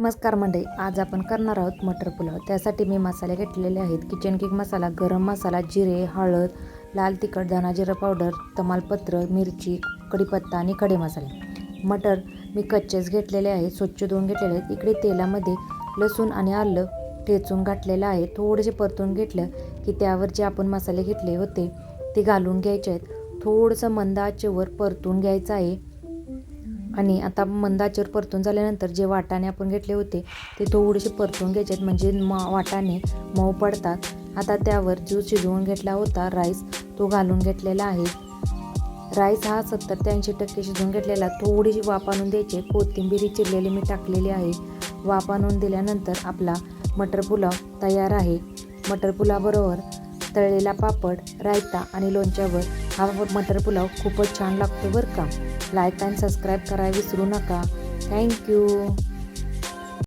नमस्कार मंडळी आज आपण करणार आहोत मटर पुलाव. त्यासाठी मी मसाले घेतलेले आहेत. किचन किक मसाला गरम मसाला जिरे हळद लाल तिखट धना जिरं पावडर तमालपत्र मिरची कढीपत्ता आणि खडे मसाले. मटर मी कच्चेच घेतलेले आहेत स्वच्छ धुवून घेतलेले आहेत. इकडे तेलामध्ये लसूण आणि आलं ठेचून घातलेलं आहे. थोडेसे परतून घेतलं की त्यावर जे आपण मसाले घेतले होते ते घालून घ्यायचे आहेत. थोडंसं मंद आचेवर परतून घ्यायचं आहे. आणि आता मंदाचेवर परतून झाल्यानंतर जे वाटाणे आपण घेतले होते ते थोडेसे परतून घ्यायचे म्हणजे म वाटाणे मऊ पडतात. आता त्यावर जो शिजवून घेतला होता राईस तो घालून घेतलेला आहे. राईस हा सत्तर ते ऐंशी टक्के शिजवून घेतलेला थोडीशी वाफ आणून द्यायची. कोथिंबीर चिरलेली मी टाकलेली आहे. वाफ आणून दिल्यानंतर आपला मटर पुलाव तयार आहे. मटर पुलावबरोबर तळलेला पापड रायता आणि लोणच्यावर हा मटर पुलाव खूपच छान लागतो बरं का. लाईक अँड सबस्क्राईब करायला विसरू नका. थँक्यू